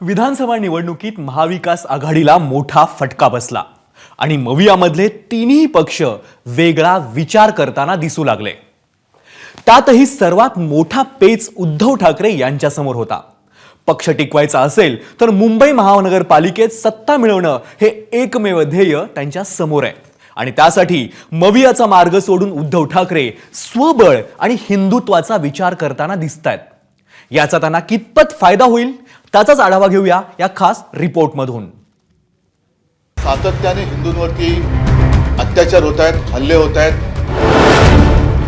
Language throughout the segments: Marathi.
विधानसभा निवडणुकीत महाविकास आघाडीला मोठा फटका बसला. आणि मवियामधले तिन्ही पक्ष वेगळा विचार करताना दिसू लागले. त्यातही सर्वात मोठा पेच उद्धव ठाकरे यांच्यासमोर होता. पक्ष टिकवायचा असेल तर मुंबई महानगरपालिकेत सत्ता मिळवणं हे एकमेव ध्येय त्यांच्यासमोर आहे. आणि त्यासाठी मवियाचा मार्ग सोडून उद्धव ठाकरे स्वबळ आणि हिंदुत्वाचा विचार करताना दिसत आहेत याचा त्यांना कितपत फायदा होईल? त्याचाच आढावा घेऊया या खास रिपोर्टमधून. सातत्याने हिंदूंवरती अत्याचार होत आहेत हल्ले होत आहेत.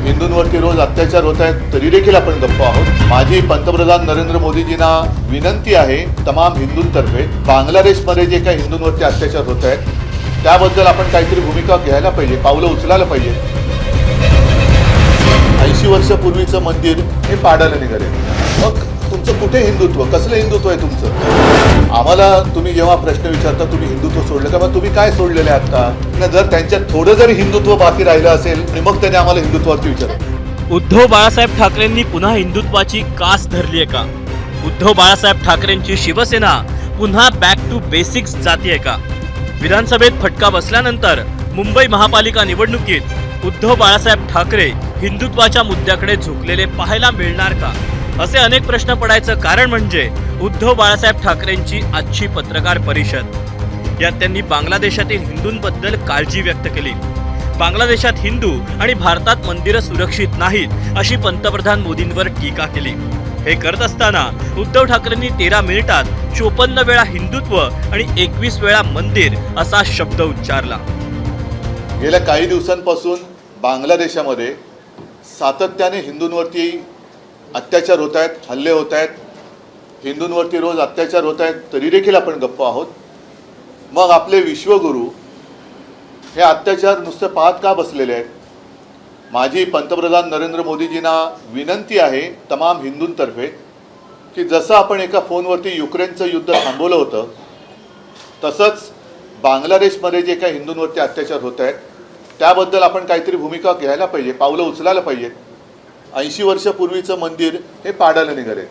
हिंदूंवरती रोज अत्याचार होत आहेत तरी देखील आपण गप्प आहोत. माझी पंतप्रधान नरेंद्र मोदीजींना विनंती आहे तमाम हिंदूंतर्फे बांगलादेशमध्ये जे काही हिंदूंवरती अत्याचार होत आहेत त्याबद्दल आपण काहीतरी भूमिका घ्यायला पाहिजे पावलं उचलायला पाहिजे. ऐंशी वर्षापूर्वीचं मंदिर हे पाडायला निघाले. मग तुमचं कुठे हिंदुत्व? कसलं हिंदुत्व आहे तुमचं? आम्हाला तुम्ही जेव्हा प्रश्न विचारता तुम्ही हिंदुत्व सोडलं का मग तुम्ही काय सोडलेलं आहे आता जर त्यांच्यात थोडं जरी हिंदुत्व बाकी राहिलं असेल आणि मग त्याने आम्हाला हिंदुत्वावरती विचार उद्धव बाळासाहेब ठाकरेंनी पुन्हा हिंदुत्वाची कास धरली आहे का? उद्धव बाळासाहेब ठाकरेंची शिवसेना पुन्हा बॅक टू बेसिक्स जातीये का? विधानसभेत फटका बसल्यानंतर मुंबई महापालिका निवडणुकीत उद्धव बाळासाहेब ठाकरे हिंदुत्वाच्या मुद्द्याकडे झुकलेले पाहायला मिळणार का? असे अनेक प्रश्न पडायचं कारण म्हणजे उद्धव बाळासाहेब ठाकरेंची आजची पत्रकार परिषद. यात त्यांनी बांगलादेशातील हिंदूंबद्दल काळजी व्यक्त केली. बांगलादेशात हिंदू आणि भारतात मंदिरं सुरक्षित नाहीत अशी पंतप्रधान मोदींवर टीका केली. हे करत असताना उद्धव ठाकरेंनी तेरा मिनिटात चोपन्न वेळा हिंदुत्व आणि एकवीस वेळा मंदिर असा शब्द उच्चारला. गेल्या काही दिवसांपासून बांगलादेशामध्ये सातत्याने हिंदूंवरती अत्याचार होत आहेत हल्ले होत आहेत. हिंदूंवरती रोज अत्याचार होत आहेत तरी देखील आपण गप्प आहोत. मग आपले विश्वगुरू हे अत्याचार नुसते पाहत का बसलेले आहेत? माझी पंतप्रधान नरेंद्र मोदीजींना विनंती आहे तमाम हिंदूंतर्फे की जसं आपण एका फोनवरती युक्रेनचं युद्ध थांबवलं होतं तसंच बांगलादेशमध्ये जे काही हिंदूंवरती अत्याचार होत आहेत त्याबद्दल आपण काहीतरी भूमिका घ्यायला पाहिजे पावलं उचलायला पाहिजेत. ऐंशी वर्षापूर्वीचं मंदिर हे पाडायला निघाले.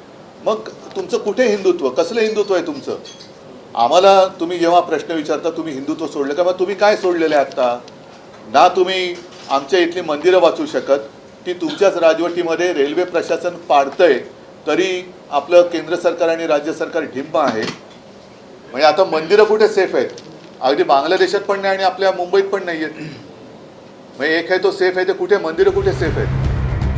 मग तुमचं कुठे हिंदुत्व? कसलं हिंदुत्व आहे तुमचं? आम्हाला तुम्ही जेव्हा प्रश्न विचारता तुम्ही हिंदुत्व सोडलं का? मग तुम्ही काय सोडलेलं आहे आत्ता? ना तुम्ही आमच्या इथली मंदिरं वाचू शकत ती तुमच्याच राजवटीमध्ये रेल्वे प्रशासन पाडतंय तरी आपलं केंद्र सरकार आणि राज्य सरकार ढिंब आहे. म्हणजे आता मंदिरं कुठे सेफ आहेत? अगदी बांगलादेशात पण नाही आणि आपल्या मुंबईत पण नाही आहेत म्हणजे एक आहे तो सेफ आहे ते कुठे? मंदिरं कुठे सेफ आहेत?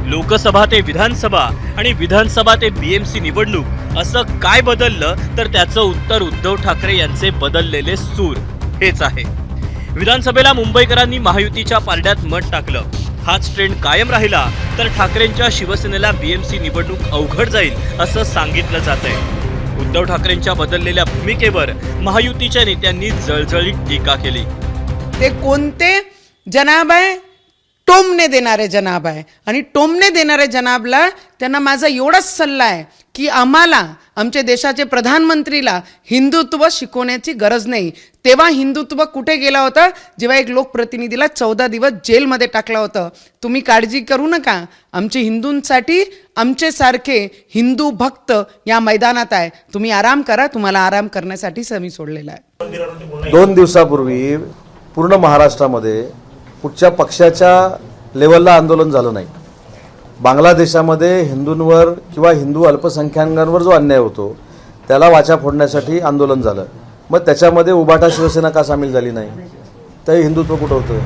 लोकसभा ते विधानसभा आणि विधानसभा ते बीएमसी निवडणूक असं काय बदललं तर त्याचं उत्तर उद्धव ठाकरे यांचे बदललेले सूर. हेच आहे. विधानसभेला मुंबईकरांनी महायुतीच्या पारड्यात मत टाकलं. हाच ट्रेंड कायम राहिला तर ठाकरेंच्या शिवसेनेला बीएमसी निवडणूक अवघड जाईल असं सांगितलं जात आहे उद्धव ठाकरेंच्या बदललेल्या भूमिकेवर महायुतीच्या नेत्यांनी जळजळीत टीका केली. ते कोणते? जनाब आहे टोमने देणारे जनाब आहे. आणि टोमने देणारे जनाबला त्यांना माझा एवढाच सल्ला आहे की आम्हाला आमच्या देशाचे प्रधानमंत्रीला हिंदुत्व शिकवण्याची गरज नाही. तेव्हा हिंदुत्व कुठे गेला होता? जेव्हा एक लोकप्रतिनिधीला चौदा दिवस जेलमध्ये टाकलं होतं. तुम्ही काळजी करू नका. आमचे हिंदूंसाठी आमचे सारखे हिंदू भक्त या मैदानात आहे. तुम्ही आराम करा. तुम्हाला आराम करण्यासाठी समी सोडलेला आहे. दोन दिवसापूर्वी पूर्ण महाराष्ट्रामध्ये कुठच्या पक्षाच्या लेवलला आंदोलन झालं नाही. बांगलादेशामध्ये हिंदूंवर किंवा हिंदू अल्पसंख्याकांवर जो अन्याय होतो त्याला वाचा फोडण्यासाठी आंदोलन झालं. मग त्याच्यामध्ये उबाटा शिवसेना का सामील झाली नाही? तर हिंदुत्व कुठं होतं?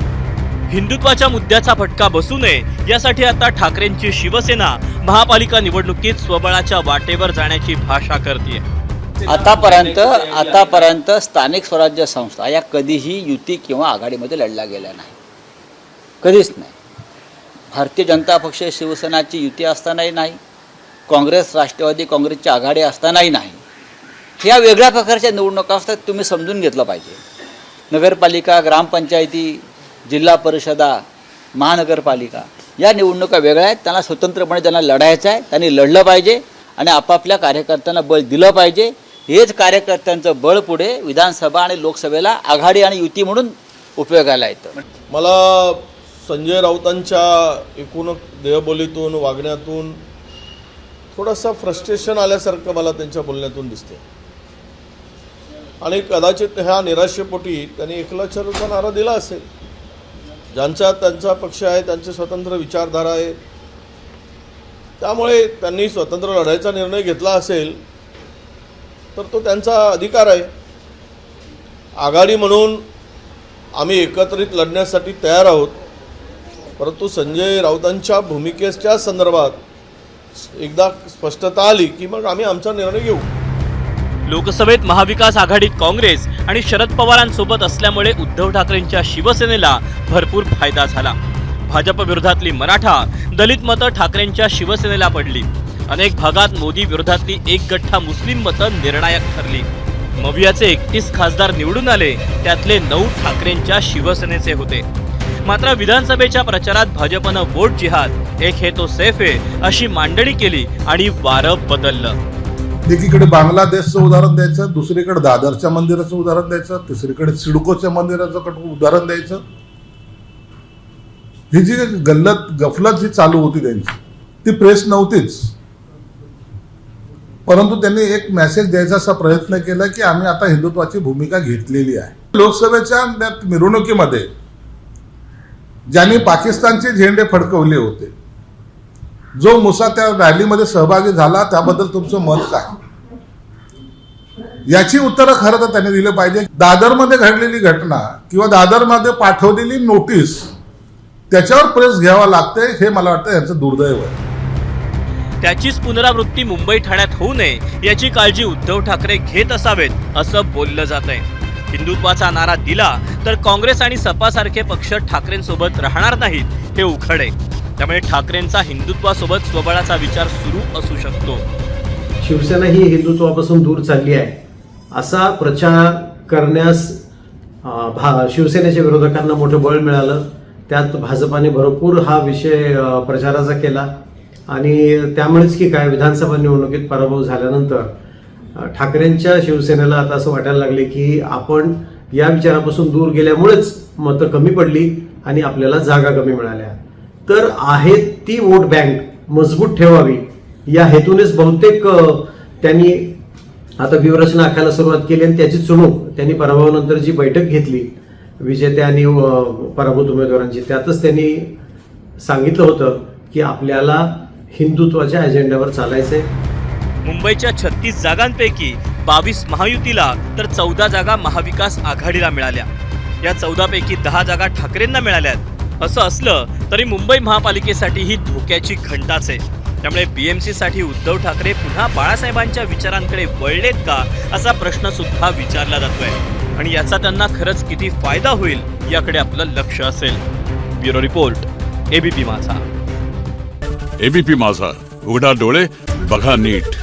हिंदुत्वाच्या मुद्द्याचा फटका बसू नये यासाठी आता ठाकरेंची शिवसेना महापालिका निवडणुकीत स्वबळाच्या वाटेवर जाण्याची भाषा करते आतापर्यंत आतापर्यंत स्थानिक स्वराज्य संस्था या कधीही युती किंवा आघाडीमध्ये लढल्या गेल्या नाही कधीच नाही. भारतीय जनता पक्ष शिवसेनाची युती असतानाही नाही काँग्रेस राष्ट्रवादी काँग्रेसची आघाडी असतानाही नाही. ह्या वेगळ्या प्रकारच्या निवडणुका असतात तुम्ही समजून घेतलं पाहिजे. नगरपालिका ग्रामपंचायती जिल्हा परिषदा महानगरपालिका या निवडणुका वेगळ्या आहेत त्यांना स्वतंत्रपणे त्यांना लढायचं आहे त्यांनी लढलं पाहिजे आणि आपापल्या कार्यकर्त्यांना बळ दिलं पाहिजे. हेच कार्यकर्त्यांचं बळ पुढे विधानसभा आणि लोकसभेला आघाडी आणि युती म्हणून उपयोगाला येतं. मला संजय राऊतांच्या एकूण देहबोलीतून वागण्यातून थोडासा फ्रस्ट्रेशन आल्यासारखं मला त्यांच्या बोलण्यातून दिसते आणि कदाचित ह्या निराशेपोटी त्यांनी एक नारा दिला असेल. ज्यांचा त्यांचा पक्ष आहे त्यांचे स्वतंत्र विचारधारा आहे. त्यामुळे त्यांनी स्वतंत्र लढायचा निर्णय घेतला असेल तर तो त्यांचा अधिकार आहे. आघाडी म्हणून आम्ही एकत्रित लढण्यासाठी तयार आहोत. परंतु संजय राऊतांच्या भूमिकेच्या संदर्भात एकदा स्पष्टता आली की मग आम्ही आमचा निर्णय घेऊ. लोकसभेत महाविकास आघाडीत काँग्रेस आणि शरद पवारांसोबत असल्यामुळे उद्धव ठाकरेंच्या शिवसेनेला भरपूर फायदा झाला. भाजप विरोधातली मराठा दलित मतं ठाकरेंच्या शिवसेनेला पडली. अनेक भागात मोदी विरोधातली एक गठ्ठा मुस्लिम मतं निर्णायक ठरली. मवियाचे एकतीस खासदार निवडून आले त्यातले नऊ ठाकरेंच्या शिवसेनेचे होते. मात्र विधानसभेच्या प्रचारात भाजपनं वोट जिहाद. एक हे तो सेफ आहे अशी मांडणी केली आणि वारं बदललं. एकीकडे बांगलादेशचं उदाहरण द्यायचं दुसरीकडे दादरच्या मंदिराचं उदाहरण द्यायचं तिसरीकडे सिडकोच्या मंदिराचं उदाहरण द्यायचं. ही जी गल्लत गफलत जी चालू होती त्यांची ती प्रेस नव्हतीच. परंतु त्यांनी एक मेसेज द्यायचा असा प्रयत्न केला की आम्ही आता हिंदुत्वाची भूमिका घेतलेली आहे. लोकसभेच्या मिरवणुकीमध्ये ज्यांनी पाकिस्तानचे झेंडे फडकवले होते. जो मुसा त्या रॅलीमध्ये सहभागी झाला त्याबद्दल तुमचं मत काय? याची उत्तरं खरं तर त्यांनी दिलं पाहिजे. दादरमध्ये घडलेली घटना किंवा दादरमध्ये पाठवलेली नोटीस त्याच्यावर प्रेस घ्यावा लागते हे मला वाटतं यांचं दुर्दैव आहे. त्याचीच पुनरावृत्ती मुंबई ठाण्यात होऊ नये याची काळजी उद्धव ठाकरे घेत असावेत असं बोललं जात आहे हिंदुत्वाचा नारा दिला तर काँग्रेस आणि सपासारखे पक्ष ठाकरेंसोबत राहणार नाहीत हे उघड. आहे त्यामुळे ठाकरेंचा हिंदुत्वासोबत स्वबळाचा विचार सुरू असू शकतो. शिवसेना ही हिंदुत्वापासून दूर चालली आहे. असा प्रचार करण्यास भा शिवसेनेच्या विरोधकांना मोठं बळ मिळालं. त्यात भाजपाने भरपूर हा विषय प्रचाराचा केला. आणि त्यामुळेच की काय विधानसभा निवडणुकीत पराभव झाल्यानंतर ठाकरेंच्या शिवसेनेला आता असं वाटायला लागले की आपण या विचारापासून दूर गेल्यामुळेच मतं कमी पडली आणि आपल्याला जागा कमी मिळाल्या. तर आहे ती वोट बँक मजबूत ठेवावी. या हेतूनेच बहुतेक त्यांनी आता व्यूहरचना आखायला सुरुवात केली आणि त्याची चुणूक त्यांनी पराभवानंतर जी बैठक घेतली विजेत्या आणि पराभूत उमेदवारांची त्यातच त्यांनी सांगितलं होतं की आपल्याला हिंदुत्वाच्या अजेंड्यावर आहे मुंबईच्या छत्तीस जागांपैकी बावीस महायुतीला तर चौदा जागा महाविकास आघाडीला मिळाल्या. या चौदापैकी दहा जागा ठाकरेंना मिळाल्यात. असं असलं तरी मुंबई महापालिकेसाठी ही धोक्याची घंटाच. आहे त्यामुळे बी एम सीसाठी उद्धव ठाकरे पुन्हा बाळासाहेबांच्या विचारांकडे वळलेत का असा प्रश्न सुद्धा विचारला जातोय. आणि याचा त्यांना खरंच किती फायदा होईल याकडे आपलं लक्ष असेल. Bureau report ABP Majha. ABP Majha. उघडा डोळे बघा नीट.